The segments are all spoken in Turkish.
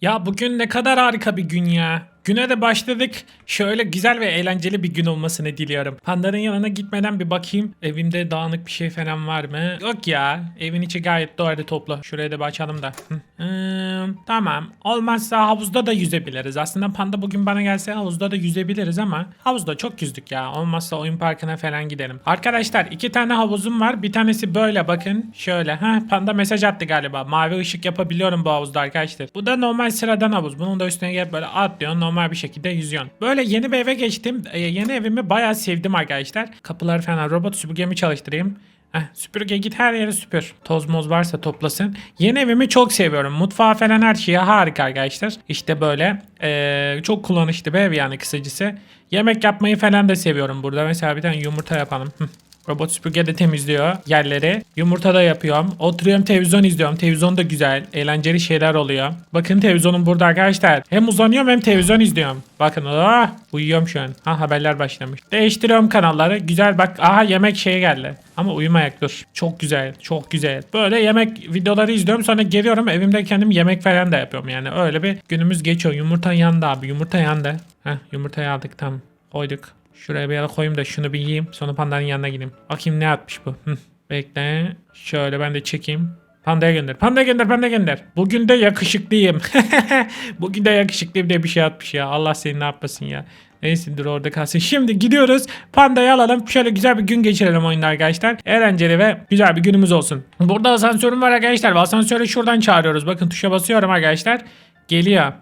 Ya bugün ne kadar harika bir gün ya. Güne de başladık. Şöyle güzel ve eğlenceli bir gün olmasını diliyorum. Pandanın yanına gitmeden bir bakayım. Evinde dağınık bir şey falan var mı? Yok ya. Evin içi gayet doğru toplu. Şurayı da bir açalım da. Hmm, tamam. Olmazsa havuzda da yüzebiliriz. Aslında panda bugün bana gelse havuzda da yüzebiliriz ama havuzda çok yüzdük ya. Olmazsa oyun parkına falan gidelim. Arkadaşlar iki tane havuzum var. Bir tanesi böyle bakın. Şöyle. Ha panda mesaj attı galiba. Mavi ışık yapabiliyorum bu havuzda arkadaşlar. Bu da normal sıradan havuz. Bunun da üstüne gelip böyle atlıyorsun. Normal bir şekilde yüzüyorsun. Böyle yeni bir eve geçtim. Ee, yeni evimi bayağı sevdim arkadaşlar. Kapılar falan robot süpürgemi çalıştırayım. Heh, süpürge git her yeri süpür. Toz moz varsa toplasın. Yeni evimi çok seviyorum. Mutfağı falan her şeyi harika arkadaşlar. İşte böyle ee, çok kullanışlı bir ev yani kısacası. Yemek yapmayı falan da seviyorum burada. Mesela bir tane yumurta yapalım. Robot süpürge de temizliyor yerleri. Yumurta da yapıyorum. Oturuyorum televizyon izliyorum. Televizyon da güzel. Eğlenceli şeyler oluyor. Bakın televizyonum burada arkadaşlar. Hem uzanıyorum hem televizyon izliyorum. Bakın ah, uyuyorum şu an. Ha haberler başlamış. Değiştiriyorum kanalları. Güzel bak. Aha yemek şeyi geldi. Ama uyumayak dur. Çok güzel. Çok güzel. Böyle yemek videoları izliyorum. Sonra geliyorum evimde kendim yemek falan da yapıyorum. Yani öyle bir günümüz geçiyor. Yumurta yandı abi. Yumurta yandı. Heh yumurtayı aldık tam. Koyduk. Şuraya bir yere koyayım da şunu bir yiyeyim. Sonra pandanın yanına gideyim. Bakayım ne atmış bu. Bekle. Şöyle ben de çekeyim. Pandaya gönder. Pandaya gönder. Pandaya gönder. Bugün de yakışıklıyım. Bugün de yakışıklıyım diye bir şey atmış ya. Allah seni ne yapmasın ya. Neyse dur orada kalsın. Şimdi gidiyoruz. Pandayı alalım. Şöyle güzel bir gün geçirelim oyunda arkadaşlar. Eğlenceli ve güzel bir günümüz olsun. Burada asansörüm var arkadaşlar. Asansörü şuradan çağırıyoruz. Bakın tuşa basıyorum arkadaşlar. Geliyor.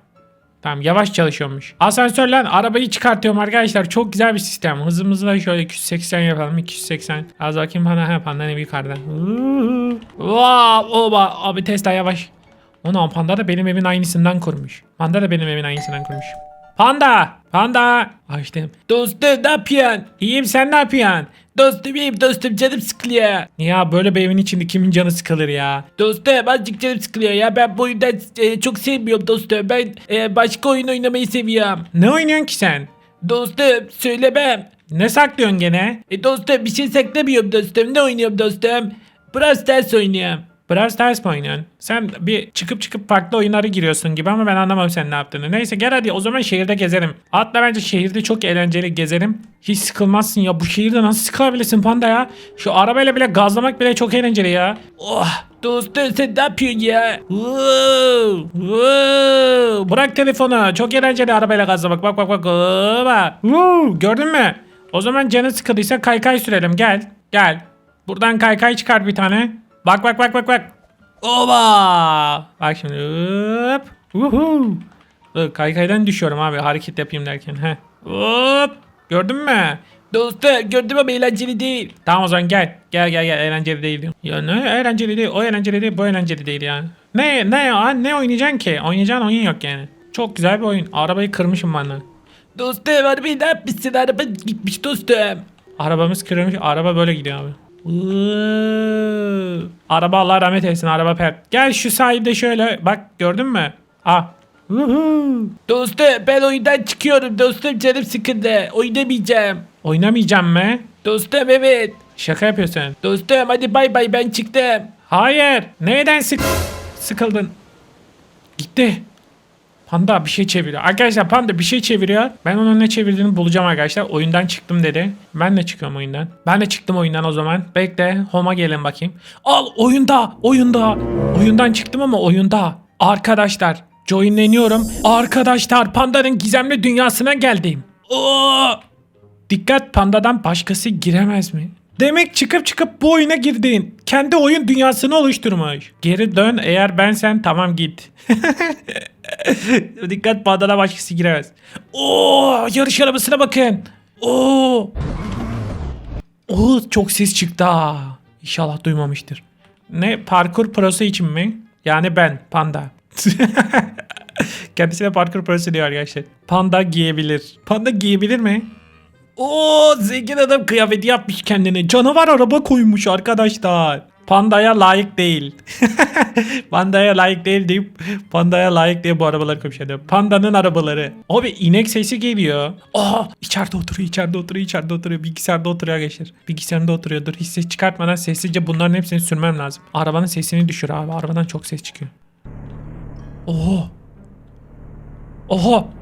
Tamam yavaş çalışıyormuş. Asansörle arabayı çıkartıyorum arkadaşlar. Çok güzel bir sistem. Hızımızı da şöyle 280 yapalım. 280. Az bakayım bana. Ha panda ne yukarıda. Wow, oba. Abi Tesla yavaş. Ona panda da benim evimin aynısından kurmuş. Panda da benim evimin aynısından kurmuş. Panda! Panda! Açtım. Dostum ne yapıyorsun? İyiyim sen ne yapıyorsun? Dostum iyiyim dostum canım sıkılıyor. Ya böyle bir evin içinde kimin canı sıkılır ya? Dostum azıcık canım sıkılıyor ya. Ben bu oyunda e, çok sevmiyorum dostum. Ben e, başka oyun oynamayı seviyorum. Ne oynuyorsun ki sen? Dostum söylemem. Ne saklıyorsun gene? E dostum bir şey saklamıyorum dostum. Ne oynuyorum dostum? Brawl Stars oynuyorum. Brawl Stars mı oynuyorsun? Sen bir çıkıp çıkıp farklı oyunlara giriyorsun gibi ama ben anlamam sen ne yaptığını. Neyse gel hadi o zaman şehirde gezelim. Hatta bence şehirde çok eğlenceli gezelim. Hiç sıkılmazsın ya. Bu şehirde nasıl sıkılabilirsin panda ya? Şu arabayla bile gazlamak bile çok eğlenceli ya. Oh dostum sen ne yapıyorsun ya? Wow. Bırak telefonu. Çok eğlenceli arabayla gazlamak. Bak bak bak. Wow, gördün mü? O zaman canı sıkıldıysa kaykay sürelim. Gel. Gel. Buradan kaykay çıkar bir tane. Bak bak bak bak bak. Oba! Bak şimdi. Hop. Uhu. Dur, kaykaydan düşüyorum abi hareket yapayım derken. Heh. Hop. Gördün mü? Dostum gördüm ama eğlenceli değil. Tamam o zaman gel. Gel gel gel eğlenceli değil. Ya ne eğlenceli değil. O eğlenceli değil bu eğlenceli değil ya. Ne ne ya ne oynayacaksın ki? Oynayacağın oyun yok yani. Çok güzel bir oyun. Arabayı kırmışım bana. Dostum arabayı ne yapmışsın? Araba gitmiş dostum. Arabamız kırılmış. Araba böyle gidiyor abi. Iıı. Araba Allah rahmet eylesin araba pert. Gel şu sahilde şöyle bak gördün mü? Ah. Dostum ben oyundan çıkıyorum dostum canım sıkıldı. Oynamayacağım. Oynamayacağım mı? Dostum evet. Şaka yapıyorsun. Dostum hadi bay bay ben çıktım. Hayır. Neden sık sıkıldın? Gitti. Panda bir şey çeviriyor. Arkadaşlar Panda bir şey çeviriyor. Ben onun ne çevirdiğini bulacağım arkadaşlar. Oyundan çıktım dedi. Ben de çıkıyorum oyundan. Ben de çıktım oyundan o zaman. Bekle. Home'a gelin bakayım. Al oyunda. Oyunda. Oyundan çıktım ama oyunda. Arkadaşlar. Joinleniyorum. Arkadaşlar Panda'nın gizemli dünyasına geldim. Oo! Dikkat pandadan başkası giremez mi? Demek çıkıp çıkıp bu oyuna girdin. Kendi oyun dünyasını oluşturmuş. Geri dön eğer ben sen tamam git. Dikkat pandada başkası giremez. Oo yarış arabasına bakın. Oo. Oo çok ses çıktı ha. İnşallah duymamıştır. Ne parkur prosu için mi? Yani ben panda. Kendisine parkur prosu diyor arkadaşlar. Panda giyebilir. Panda giyebilir mi? Oo zengin adam kıyafeti yapmış kendine. Canavar araba koymuş arkadaşlar. Pandaya layık değil. pandaya layık değil deyip pandaya layık diye bu arabaları koymuş. Pandanın arabaları. Abi inek sesi geliyor. Aa içeride oturuyor içeride oturuyor içeride oturuyor. Bilgisayarda oturuyor arkadaşlar. Bilgisayarında oturuyor. Dur hiç ses çıkartmadan sessizce bunların hepsini sürmem lazım. Arabanın sesini düşür abi. Arabadan çok ses çıkıyor. Oo. Oha.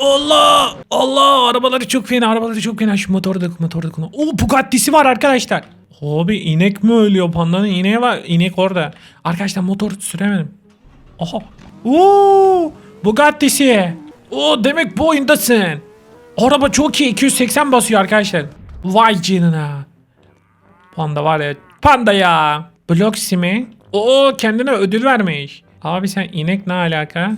Allah! Allah! Arabaları çok fena, arabaları çok fena. Şu motoru da motoru da kullan. Oo Bugatti'si var arkadaşlar. Abi inek mi ölüyor? Pandanın ineği var. İnek orada. Arkadaşlar motor süremedim. Aha. Oo! Bugatti'si. Oo demek bu oyundasın. Araba çok iyi. 280 basıyor arkadaşlar. Vay canına. Panda var ya. Panda ya. Bloxy mi? Oo kendine ödül vermiş. Abi sen inek ne alaka?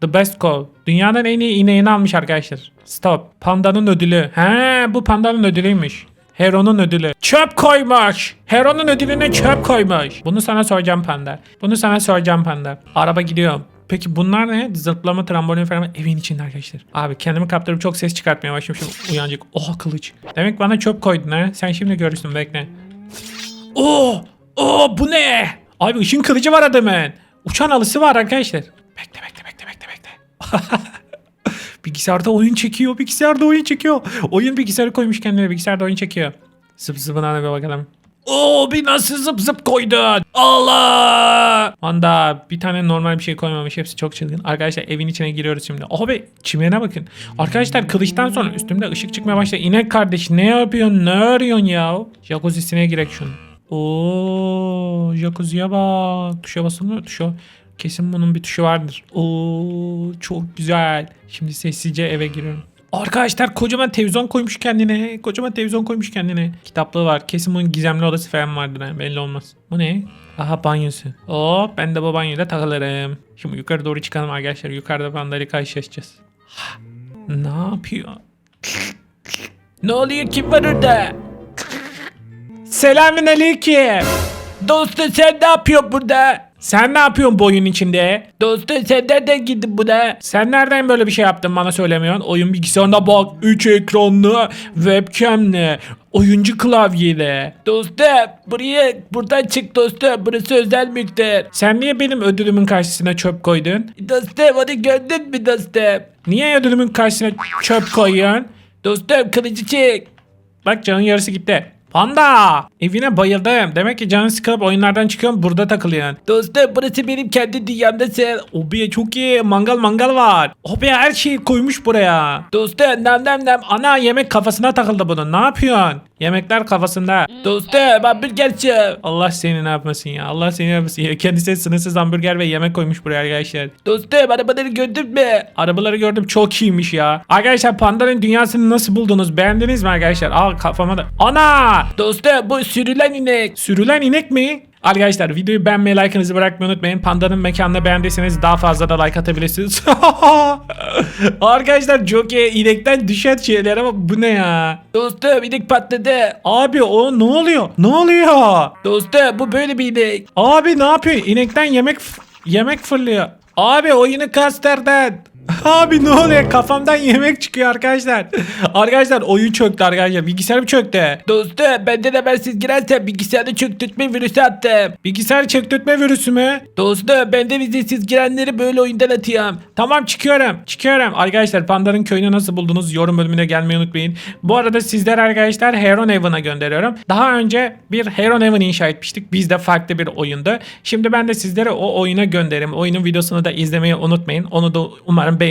The best cow. Dünyanın en iyi ineğini almış arkadaşlar. Stop. Pandanın ödülü. He bu pandanın ödülüymüş. Hero'nun ödülü. Çöp koymuş. Hero'nun ödülüne çöp koymuş. Bunu sana soracağım panda. Bunu sana soracağım panda. Araba gidiyor. Peki bunlar ne? Zıplama, trambolin falan evin içinde arkadaşlar. Abi kendimi kaptırıp çok ses çıkartmaya başlamışım. Uyanacak. Oha kılıç. Demek bana çöp koydun ha. Sen şimdi görürsün bekle. Oo! Oo bu ne? Abi ışın kılıcı var adamın. Uçan alısı var arkadaşlar. Bekle bekle. bilgisayarda oyun çekiyor. Bilgisayarda oyun çekiyor. Oyun bilgisayarı koymuş kendine. Bilgisayarda oyun çekiyor. Zıp zıpına bir bakalım. Oo bir nasıl zıp zıp koydun? Allah! Anda bir tane normal bir şey koymamış. Hepsi çok çılgın. Arkadaşlar evin içine giriyoruz şimdi. Abi çimene bakın. Arkadaşlar kılıçtan sonra üstümde ışık çıkmaya başladı. İnek kardeş ne yapıyorsun? Ne arıyorsun ya? Jacuzzi'sine girek şunu. Oo, jacuzziye bak. Tuşa basılmıyor. Tuşa. Kesin bunun bir tuşu vardır. Oo, çok güzel. Şimdi sessizce eve giriyorum. Arkadaşlar kocaman televizyon koymuş kendine. Kocaman televizyon koymuş kendine. Kitaplığı var. Kesin bunun gizemli odası falan vardır. ha, Belli olmaz. Bu ne? Aha banyosu. Oo, ben de bu banyoda takılırım. Şimdi yukarı doğru çıkalım arkadaşlar. Yukarıda pandayla karşılaşacağız. Ne yapıyor? ne oluyor kim var orada? Selamün aleyküm. Dostum sen ne yapıyorsun burada? Sen ne yapıyorsun bu oyun içinde? Dostum sen nereden girdin buna? Sen nereden böyle bir şey yaptın bana söylemiyorsun? Oyun bilgisayarına bak. 3 ekranlı, webcamli, oyuncu klavyeli. Dostum buraya buradan çık dostum. Burası özel mülktür. Sen niye benim ödülümün karşısına çöp koydun? Dostum onu gördün mü dostum? Niye ödülümün karşısına çöp koyuyorsun? Dostum kılıcı çek. Bak canın yarısı gitti. Panda! Evine bayıldım. Demek ki canın sıkılıp oyunlardan çıkıyorsun burada takılıyorsun. Dostum burası benim kendi dünyamdasın. Obi çok iyi. Mangal mangal var. Obi her şeyi koymuş buraya. Dostum nem nem nem. Ana yemek kafasına takıldı bunun. Ne yapıyorsun? Yemekler kafasında. Dostum hamburgerçi. Allah seni ne yapmasın ya. Allah seni ne yapmasın ya. Kendisi sınırsız hamburger ve yemek koymuş buraya arkadaşlar. Dostum arabaları gördün mü? Arabaları gördüm çok iyiymiş ya. Arkadaşlar pandanın dünyasını nasıl buldunuz? Beğendiniz mi arkadaşlar? Aa kafama da. Ana! Dostum bu sürülen inek. Sürülen inek mi? Arkadaşlar videoyu beğenmeyi, like'ınızı bırakmayı unutmayın. Panda'nın mekanını beğendiyseniz daha fazla da like atabilirsiniz. Arkadaşlar iyi. İnekten düşen şeyler ama bu ne ya? Dostum inek patladı. Abi o ne oluyor? Ne oluyor? Dostum bu böyle bir inek. Abi ne yapıyor? İnekten yemek yemek fırlıyor. Abi oyunu kasterden. Abi ne oluyor? Kafamdan yemek çıkıyor arkadaşlar. arkadaşlar oyun çöktü arkadaşlar. Bilgisayarım çöktü. Dostum bende de ben siz girersen bilgisayarı çöktürtme virüsü attım. Bilgisayar çöktürtme virüsü mü? Dostum ben de siz girenleri böyle oyundan atıyorum. Tamam çıkıyorum. Çıkıyorum. Arkadaşlar Panda'nın köyünü nasıl buldunuz? Yorum bölümüne gelmeyi unutmayın. Bu arada sizler arkadaşlar Heron Heaven'a gönderiyorum. Daha önce bir Heron Heaven inşa etmiştik. Bizde farklı bir oyundu. Şimdi ben de sizlere o oyuna gönderim. Oyunun videosunu da izlemeyi unutmayın. Onu da umarım beğenirsiniz.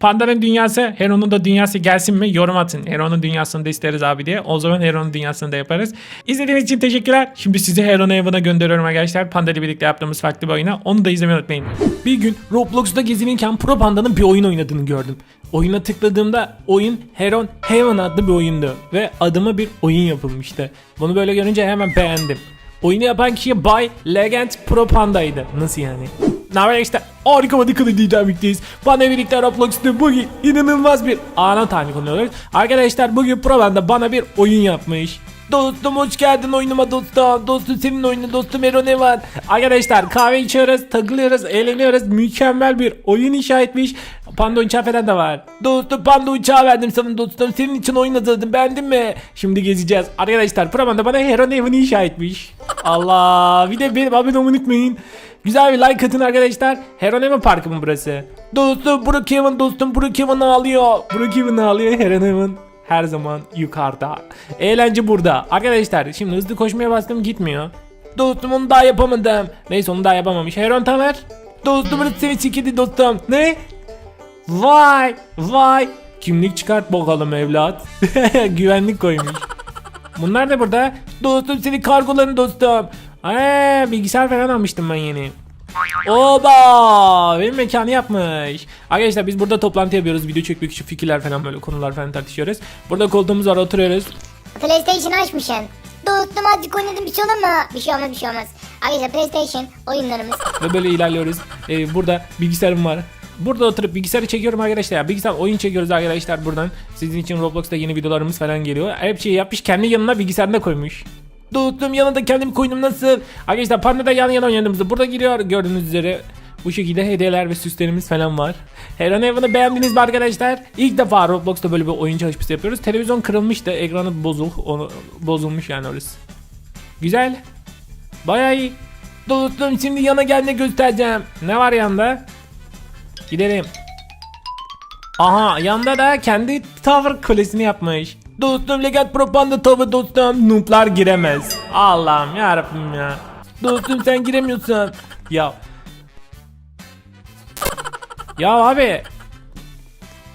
Panda'nın dünyası, Heron'un da dünyası gelsin mi? Yorum atın. Heron'un dünyasını da isteriz abi diye. O zaman Heron'un dünyasını da yaparız. İzlediğiniz için teşekkürler. Şimdi sizi Heron Heaven'a gönderiyorum arkadaşlar. Panda birlikte yaptığımız farklı bir oyuna. Onu da izlemeyi unutmayın. Bir gün Roblox'ta gezinirken Pro Panda'nın bir oyun oynadığını gördüm. Oyuna tıkladığımda oyun Heron Heaven adlı bir oyundu ve adıma bir oyun yapılmıştı. Bunu böyle görünce hemen beğendim. Oyunu yapan kişi Bay Legend Pro Panda'ydı. Nasıl yani? Ne haber işte harika ve dikkat dinamikteyiz. Bana birlikte Roblox'ta bugün inanılmaz bir ana tanrı konuyoruz. Arkadaşlar bugün Pro Panda bana bir oyun yapmış. Dostum hoş geldin oyunuma dostum. Dostum senin oyunu dostum Ero ne var? Arkadaşlar kahve içiyoruz, takılıyoruz, eğleniyoruz. Mükemmel bir oyun inşa etmiş. Panda uçağı falan da var. Dostum panda uçağı verdim sana dostum. Senin için oyun hazırladım beğendin mi? Şimdi gezeceğiz. Arkadaşlar Pramanda bana Hero Heaven inşa etmiş. Allah bir de benim abone unutmayın. Güzel bir like atın arkadaşlar. Hero Heaven Parkı mı burası? Dostum Brookhaven dostum Brookhaven ağlıyor. Brookhaven ağlıyor Hero Heaven her zaman yukarıda. Eğlence burada. Arkadaşlar şimdi hızlı koşmaya bastım gitmiyor. Dostum onu daha yapamadım. Neyse onu daha yapamamış. Heron Tamer. Dostumun seni çekildi dostum. Ne? Vay vay. Kimlik çıkart bakalım evlat. Güvenlik koymuş. Bunlar da burada. Dostum seni kargoların dostum. Eee bilgisayar falan almıştım ben yeni. Oba! Benim mekanı yapmış. Arkadaşlar biz burada toplantı yapıyoruz. Video çekmek için fikirler falan böyle konular falan tartışıyoruz. Burada koltuğumuz var oturuyoruz. PlayStation açmışsın. Dostum azıcık oynadım bir şey olur mu? Bir şey olmaz bir şey olmaz. Arkadaşlar PlayStation oyunlarımız. Ve böyle ilerliyoruz. Ee, burada bilgisayarım var. Burada oturup bilgisayarı çekiyorum arkadaşlar. Ya, bilgisayar oyun çekiyoruz arkadaşlar buradan. Sizin için Roblox'ta yeni videolarımız falan geliyor. Hep şey yapmış kendi yanına bilgisayarını da koymuş. Dostum yanında kendim koydum nasıl? Arkadaşlar Panda'da yan yana oynadığımızda burada giriyor gördüğünüz üzere. Bu şekilde hediyeler ve süslerimiz falan var. Heron Heaven'ı beğendiniz mi arkadaşlar? İlk defa Roblox'ta böyle bir oyun çalışması yapıyoruz. Televizyon kırılmıştı. Ekranı bozuk. Onu, bozulmuş yani orası. Güzel. Bayağı iyi. Dostum şimdi yana gel ne göstereceğim. Ne var yanda? Gidelim. Aha yanda da kendi tower kulesini yapmış. Dostum Legat Propanda Tower dostum nooblar giremez. Allah'ım yarabbim ya. Dostum sen giremiyorsun. Ya. Ya abi.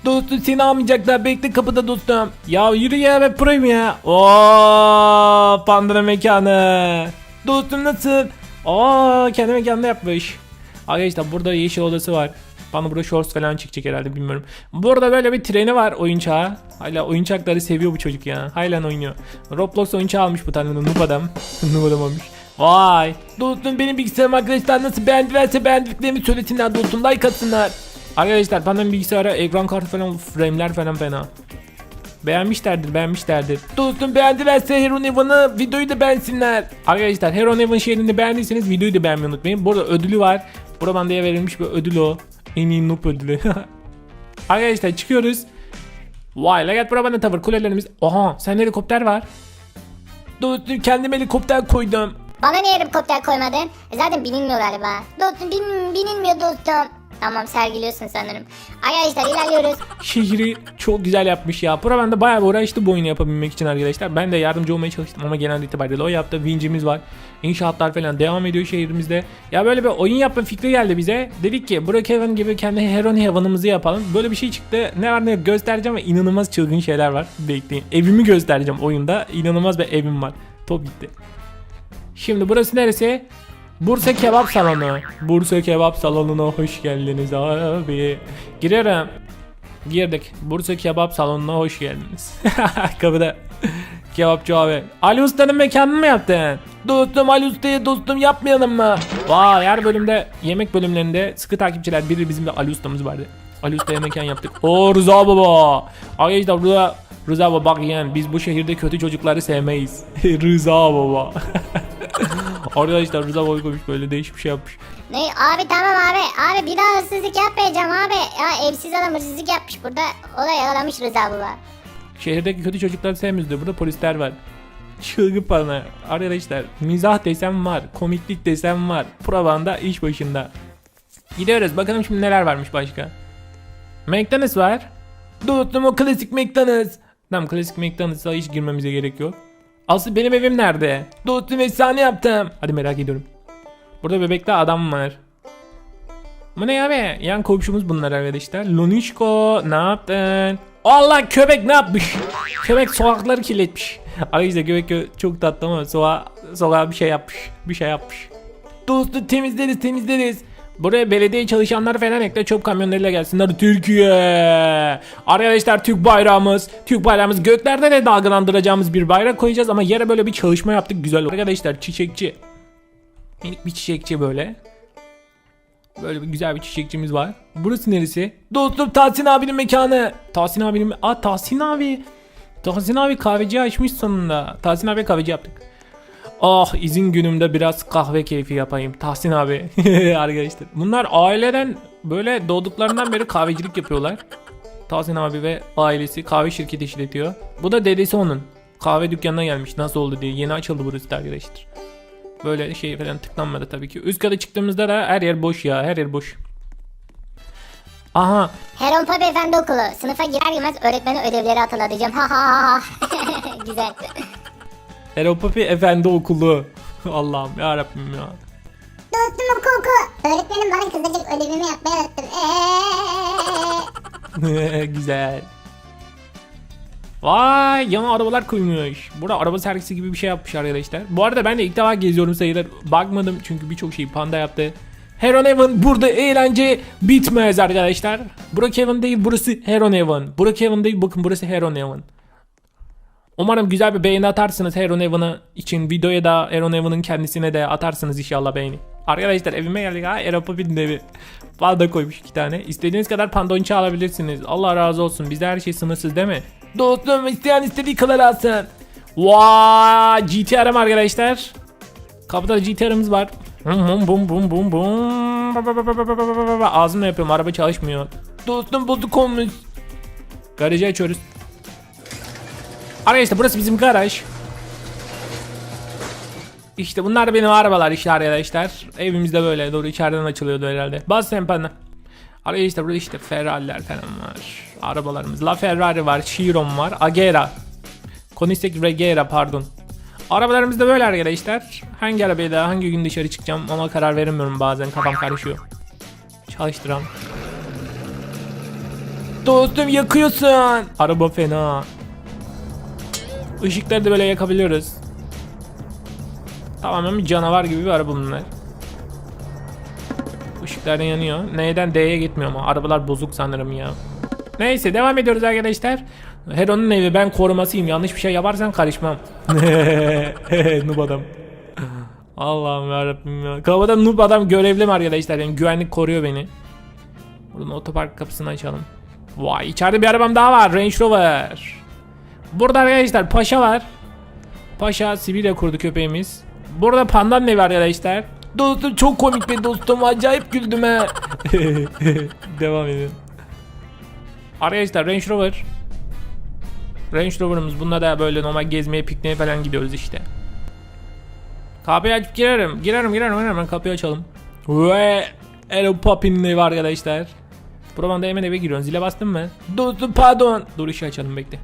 Dostum seni almayacaklar bekle kapıda dostum. Ya yürü ya ben proyum ya. Oo pandara mekanı. Dostum nasıl? Aa kendi mekanında yapmış. Arkadaşlar burada yeşil odası var. Bana burada shorts falan çıkacak herhalde bilmiyorum. Burada böyle bir treni var oyuncağı. Hala oyuncakları seviyor bu çocuk ya. Hala oynuyor. Roblox oyuncağı almış bu tane noob adam. noob adam olmuş. Vay. Dostum benim bilgisayarım arkadaşlar nasıl beğendilerse beğendiklerimi söylesinler dostum like atsınlar. Arkadaşlar benden bilgisayara ekran kartı falan frame'ler falan fena. Beğenmişlerdir beğenmişlerdir. Dostum beğendilerse Hero Nevan'ı videoyu da beğensinler. Arkadaşlar Hero Nevan şehrinde beğendiyseniz videoyu da beğenmeyi unutmayın. Burada ödülü var. Burada bandaya verilmiş bir ödül o. En iyi noob ödülü. Arkadaşlar çıkıyoruz. Vay Legat Brabant'a tavır kulelerimiz. Oha sende helikopter var. Dostum kendim helikopter koydum. Bana niye helikopter koymadın? E zaten binilmiyor galiba. Dostum bin, binilmiyor dostum. Tamam sergiliyorsun sanırım. Arkadaşlar ilerliyoruz. Şehri çok güzel yapmış ya. Proven de bayağı bir uğraştı bu oyunu yapabilmek için arkadaşlar. Ben de yardımcı olmaya çalıştım ama genel itibariyle o yaptı. Vincimiz var. İnşaatlar falan devam ediyor şehrimizde. Ya böyle bir oyun yapma fikri geldi bize. Dedik ki Brookhaven gibi kendi Heron Heaven'ımızı yapalım. Böyle bir şey çıktı. Ne var ne yok göstereceğim ve inanılmaz çılgın şeyler var. Bekleyin. Evimi göstereceğim oyunda. İnanılmaz bir evim var. Top gitti. Şimdi burası neresi? Bursa Kebap Salonu. Bursa Kebap Salonu'na hoş geldiniz abi. Girerim. Girdik. Bursa Kebap Salonu'na hoş geldiniz. Kapıda. Kebapçı abi. Ali Usta'nın mekanını mı yaptın? Dostum Ali Usta'ya dostum yapmayalım mı? Vay her bölümde yemek bölümlerinde sıkı takipçiler biri bizim de Ali Usta'mız vardı. Ali Usta'ya mekan yaptık. Oo Rıza Baba. Arkadaşlar burada Rıza Baba bak yani biz bu şehirde kötü çocukları sevmeyiz. Rıza Baba. Arkadaşlar Rıza Baba koymuş böyle değişik bir şey yapmış. Ne abi tamam abi. Abi bir daha hırsızlık yapmayacağım abi. Ya evsiz adam hırsızlık yapmış burada. O da yakalamış Rıza baba. Şehirdeki kötü çocukları sevmiyoruz diyor. Burada polisler var. Çılgın bana. Arkadaşlar mizah desem var. Komiklik desem var. Provanda iş başında. Gidiyoruz. Bakalım şimdi neler varmış başka. McDonald's var. Dostum o klasik McDonald's. Tamam klasik McDonald's'a hiç girmemize gerek yok. Aslı benim evim nerede? Dostum efsane yaptım. Hadi merak ediyorum. Burada bebekte adam var. Bu ne abi? Yan komşumuz bunlar arkadaşlar. Lonişko ne yaptın? Allah köpek ne yapmış? Köpek sokakları kirletmiş. Arkadaşlar köpek kö- çok tatlı ama soğa, sokağa bir şey yapmış. Bir şey yapmış. Dostu temizleriz temizleriz. Buraya belediye çalışanlar falan ekle çöp kamyonlarıyla gelsinler Türkiye. Arkadaşlar Türk bayrağımız. Türk bayrağımız göklerde de dalgalandıracağımız bir bayrak koyacağız ama yere böyle bir çalışma yaptık güzel. Arkadaşlar çiçekçi. Minik bir çiçekçi böyle. Böyle bir güzel bir çiçekçimiz var. Burası neresi? Dostum Tahsin abinin mekanı. Tahsin abinin... Aa Tahsin abi. Tahsin abi kahveci açmış sonunda. Tahsin abi kahveci yaptık. Ah izin günümde biraz kahve keyfi yapayım. Tahsin abi. Arkadaşlar. Bunlar aileden böyle doğduklarından beri kahvecilik yapıyorlar. Tahsin abi ve ailesi kahve şirketi işletiyor. Bu da dedesi onun. Kahve dükkanına gelmiş nasıl oldu diye. Yeni açıldı burası da arkadaşlar. Böyle şey falan tıklanmadı tabii ki. Üst kata çıktığımızda da her yer boş ya. Her yer boş. Aha. Heron Papi Efendi Okulu. Sınıfa girer girmez öğretmene ödevleri hatırlatacağım. Ha ha ha ha. Güzel. Eropapi Efendi Okulu. Allah'ım ya Rabbim ya. Dostum oku oku. Öğretmenim bana kızacak ödevimi yapmaya attım. Eee. Güzel. Vay yana arabalar koymuş. Burada araba sergisi gibi bir şey yapmış arkadaşlar. Bu arada ben de ilk defa geziyorum sayılır. Bakmadım çünkü birçok şeyi panda yaptı. Heron Heaven burada eğlence bitmez arkadaşlar. Burası Heaven değil burası Heron Heaven. Burası Heaven değil bakın burası Heron Heaven. Umarım güzel bir beğeni atarsınız Aaron Evan'ı için videoya da Aaron Evan'ın kendisine de atarsınız inşallah beğeni. Arkadaşlar evime geldik ha Arap'ı bildin evi. Vada koymuş iki tane. İstediğiniz kadar pandonça alabilirsiniz. Allah razı olsun bizde her şey sınırsız değil mi? Dostum isteyen istediği kadar alsın. Vaaay wow, arkadaşlar. Kapıda GTR'ımız var. Bum bum bum bum bum. Ağzımla yapıyorum araba çalışmıyor. Dostum bozuk olmuş. Garajı açıyoruz. Arkadaşlar burası bizim garaj. İşte bunlar benim arabalar işte arkadaşlar. Evimizde böyle doğru içeriden açılıyordu herhalde. Bas sen bana. Arkadaşlar burada işte Ferrari'ler falan var. Arabalarımız. La Ferrari var, Chiron var, Agera. Koenigsegg Regera pardon. Arabalarımız da böyle arkadaşlar. Hangi arabaya da hangi gün dışarı çıkacağım ona karar veremiyorum bazen kafam karışıyor. Çalıştıram. Dostum yakıyorsun. Araba fena. Işıkları da böyle yakabiliyoruz. Tamamen bir canavar gibi bir araba bunlar. Işıklar yanıyor. Neyden D'ye gitmiyor ama arabalar bozuk sanırım ya. Neyse devam ediyoruz arkadaşlar. Heron'un evi ben korumasıyım. Yanlış bir şey yaparsan karışmam. noob adam. Allah'ım yarabbim ya. Kapıda noob adam görevli mi arkadaşlar? Yani güvenlik koruyor beni. Buradan otopark kapısını açalım. Vay içeride bir arabam daha var. Range Rover. Burada arkadaşlar Paşa var. Paşa Sibirya kurdu köpeğimiz. Burada pandan ne var arkadaşlar? Dostum çok komik be dostum. Acayip güldüm he. Devam edin. Arkadaşlar Range Rover. Range Rover'ımız. Bunda da böyle normal gezmeye, pikniğe falan gidiyoruz işte. Kapıyı açıp girerim. Girerim, girerim. Ben kapıyı açalım. Ve Hello Puppy'nin evi arkadaşlar. Buradan da hemen eve giriyorsun. Zile bastın mı? Dostum pardon. Dur ışığı açalım bekle.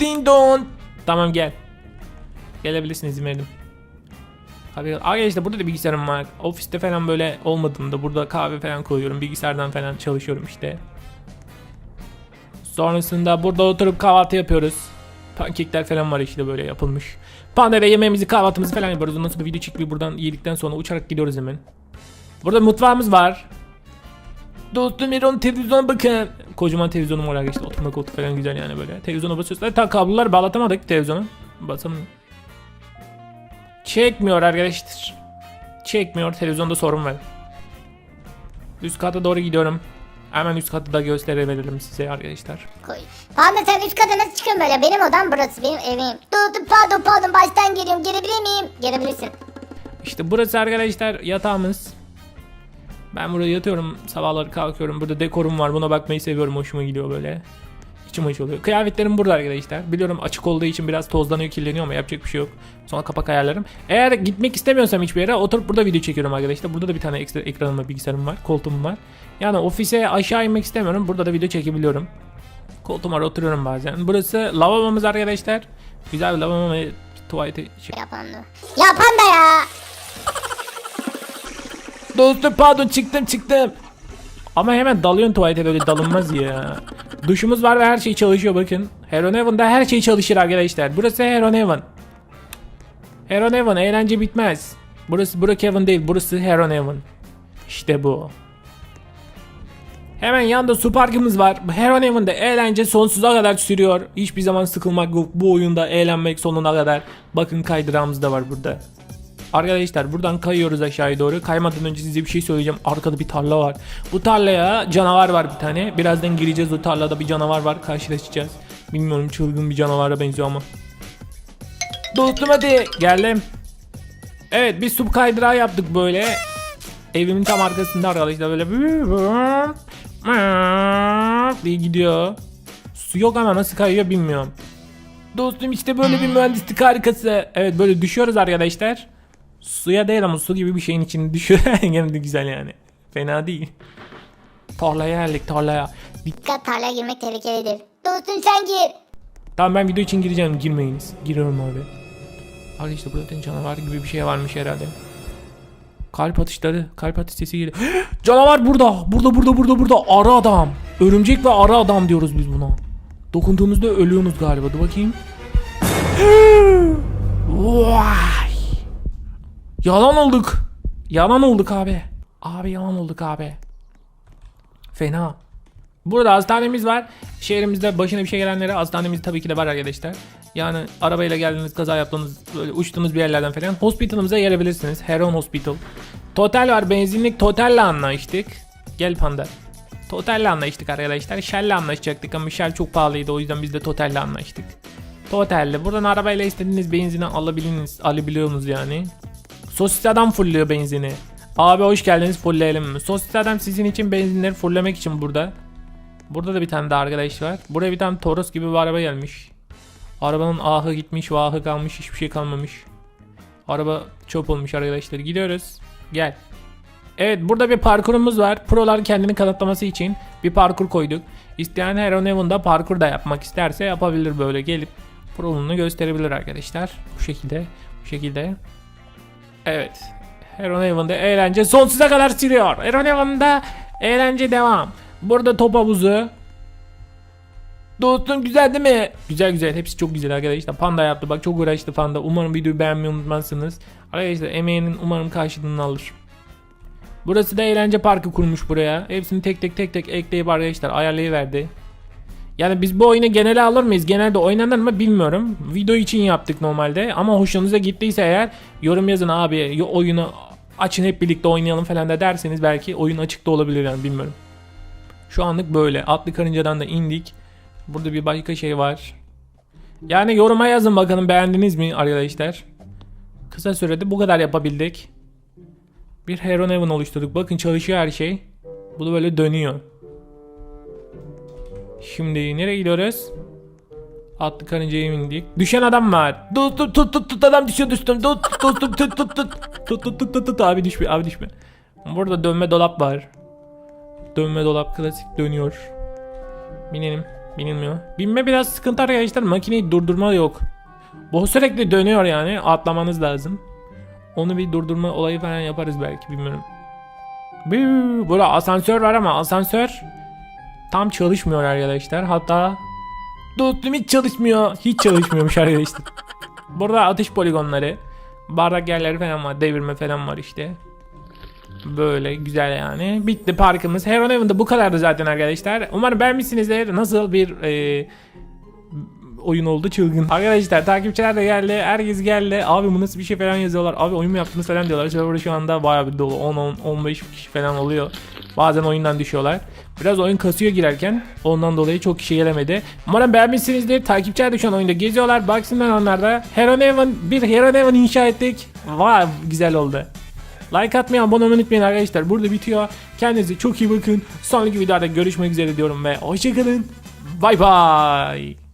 Ding dong. Tamam gel. Gelebilirsin izin verdim. Abi arkadaşlar burada da bilgisayarım var. Ofiste falan böyle olmadığımda burada kahve falan koyuyorum. Bilgisayardan falan çalışıyorum işte. Sonrasında burada oturup kahvaltı yapıyoruz. Pankekler falan var işte böyle yapılmış. Panda'da yemeğimizi kahvaltımızı falan yapıyoruz. Ondan sonra video çekip buradan yedikten sonra uçarak gidiyoruz hemen. Burada mutfağımız var. Dostum Eron televizyona bakın. Kocaman televizyonum var arkadaşlar. Oturma koltuğu falan güzel yani böyle. Televizyona basıyoruz. Ta kablolar bağlatamadık televizyona. Basamıyorum. Çekmiyor arkadaşlar. Çekmiyor. Televizyonda sorun var. Üst kata doğru gidiyorum. Hemen üst katı da gösterebilirim size arkadaşlar. Koy. Panda sen üst kata nasıl çıkıyorsun böyle? Benim odam burası benim evim. Dur dur pardon pardon baştan geliyorum. Gelebilir miyim? Gelebilirsin. İşte burası arkadaşlar yatağımız. Ben burada yatıyorum. Sabahları kalkıyorum. Burada dekorum var. Buna bakmayı seviyorum. Hoşuma gidiyor böyle. İçim hoş oluyor. Kıyafetlerim burada arkadaşlar. Biliyorum açık olduğu için biraz tozlanıyor, kirleniyor ama yapacak bir şey yok. Sonra kapak ayarlarım. Eğer gitmek istemiyorsam hiçbir yere oturup burada video çekiyorum arkadaşlar. Burada da bir tane ekstra ekranım var, bilgisayarım var, koltuğum var. Yani ofise aşağı inmek istemiyorum. Burada da video çekebiliyorum. Koltuğuma oturuyorum bazen. Burası lavabomuz arkadaşlar. Güzel bir lavabo ve tuvalete şey. Ya panda. Ya panda ya. Dostum pardon çıktım çıktım. Ama hemen dalıyorsun tuvalete böyle dalınmaz ya. Duşumuz var ve her şey çalışıyor bakın. Heron Heaven'da her şey çalışır arkadaşlar. Burası Heron Heaven. Heron Heaven eğlence bitmez. Burası Brook Heaven değil burası Heron Heaven. İşte bu. Hemen yanında su parkımız var. Heron Heaven'da eğlence sonsuza kadar sürüyor. Hiçbir zaman sıkılmak yok. Bu oyunda eğlenmek sonuna kadar. Bakın kaydırağımız da var burada. Arkadaşlar buradan kayıyoruz aşağıya doğru. Kaymadan önce size bir şey söyleyeceğim. Arkada bir tarla var. Bu tarlaya canavar var bir tane. Birazdan gireceğiz o tarlada bir canavar var. Karşılaşacağız. Bilmiyorum çılgın bir canavara benziyor ama. Dostum hadi geldim. Evet bir su kaydırağı yaptık böyle. Evimin tam arkasında arkadaşlar böyle diye gidiyor. Su yok ama nasıl kayıyor bilmiyorum. Dostum işte böyle bir mühendislik harikası. Evet böyle düşüyoruz arkadaşlar. Suya değil ama su gibi bir şeyin içine düşüyor. Gene de güzel yani. Fena değil. Tarlaya geldik tarlaya. Dikkat tarlaya girmek tehlikelidir. Dostum sen gir. Tamam ben video için gireceğim. Girmeyiniz. Giriyorum abi. Abi işte burada canavar gibi bir şey varmış herhalde. Kalp atışları, kalp atış sesi geliyor. Canavar burada. Burada burada burada burada. Arı adam. Örümcek ve arı adam diyoruz biz buna. Dokunduğunuzda ölüyorsunuz galiba. Dur bakayım. Vay. Yalan olduk. Yalan olduk abi. Abi yalan olduk abi. Fena. Burada hastanemiz var. Şehrimizde başına bir şey gelenlere hastanemiz tabii ki de var arkadaşlar. Yani arabayla geldiniz, kaza yaptınız, böyle uçtunuz bir yerlerden falan. Hospital'ımıza gelebilirsiniz. Heron Hospital. Total var, benzinlik Total'le anlaştık. Gel panda. Total'le anlaştık arkadaşlar. Shell'le anlaşacaktık ama Shell çok pahalıydı o yüzden biz de Total'le anlaştık. Total'le. Buradan arabayla istediğiniz benzini alabilirsiniz, alabiliyorsunuz yani. Sosis adam fullüyor benzini. Abi hoş geldiniz fullleyelim mi? Sosis adam sizin için benzinleri fulllemek için burada. Burada da bir tane daha arkadaş var. Buraya bir tane Toros gibi bir araba gelmiş. Arabanın ahı gitmiş, vahı kalmış, hiçbir şey kalmamış. Araba çöp olmuş arkadaşlar. Gidiyoruz. Gel. Evet burada bir parkurumuz var. Prolar kendini kanıtlaması için bir parkur koyduk. İsteyen Heron Heaven'da parkur da yapmak isterse yapabilir böyle gelip prolunu gösterebilir arkadaşlar. Bu şekilde. Bu şekilde. Evet. Heron Heaven'da eğlence sonsuza kadar sürüyor. Heron Heaven'da eğlence devam. Burada top havuzu. Dostum güzel değil mi? Güzel güzel. Hepsi çok güzel arkadaşlar. Panda yaptı. Bak çok uğraştı Panda. Umarım videoyu beğenmeyi unutmazsınız. Arkadaşlar emeğinin umarım karşılığını alır. Burası da eğlence parkı kurmuş buraya. Hepsini tek tek tek tek ekleyip arkadaşlar ayarlayıverdi. Yani biz bu oyunu genele alır mıyız? Genelde oynanır mı bilmiyorum. Video için yaptık normalde. Ama hoşunuza gittiyse eğer yorum yazın abi. Oyunu açın hep birlikte oynayalım falan da derseniz belki oyun açıkta olabilir yani bilmiyorum. Şu anlık böyle. Atlı karıncadan da indik. Burada bir başka şey var. Yani yoruma yazın bakalım beğendiniz mi arkadaşlar. Kısa sürede bu kadar yapabildik. Bir Heron Heaven oluşturduk. Bakın çalışıyor her şey. Bu da böyle dönüyor. Şimdi nereye gidiyoruz? Atlı karıncaya bindik. Düşen adam var. Tut tut tut tut tut adam düşüyor düştüm. Tut tut tut tut tut tut tut tut tut tut tut abi düşme abi düşme. Burada dönme dolap var. Dönme dolap klasik dönüyor. Binelim. Binilmiyor. Binme biraz sıkıntı arkadaşlar. Makineyi durdurma yok. Bu sürekli dönüyor yani. Atlamanız lazım. Onu bir durdurma olayı falan yaparız belki bilmiyorum. Burada asansör var ama asansör tam çalışmıyor arkadaşlar. Hatta dostum hiç çalışmıyor. Hiç çalışmıyormuş arkadaşlar. Burada atış poligonları, bardak yerleri falan var. Devirme falan var işte. Böyle güzel yani. Bitti parkımız. Heron Heaven'da bu kadardı zaten arkadaşlar. Umarım beğenmişsinizdir. Nasıl bir e, oyun oldu çılgın. Arkadaşlar takipçiler de geldi. Herkes geldi. Abi bu nasıl bir şey falan yazıyorlar. Abi oyun mu yaptınız falan diyorlar. Server şu anda bayağı bir dolu. 10-15 kişi falan oluyor. Bazen oyundan düşüyorlar. Biraz oyun kasıyor girerken. Ondan dolayı çok kişi gelemedi. Umarım beğenmişsinizdir. Takipçiler de şu an oyunda geziyorlar. Baksınlar onlar da. Heron Heaven, bir Heron Heaven inşa ettik. Vay güzel oldu. Like atmayı, abone olmayı unutmayın arkadaşlar. Burada bitiyor. Kendinize çok iyi bakın. Sonraki videoda görüşmek üzere diyorum ve hoşçakalın. Bay bay.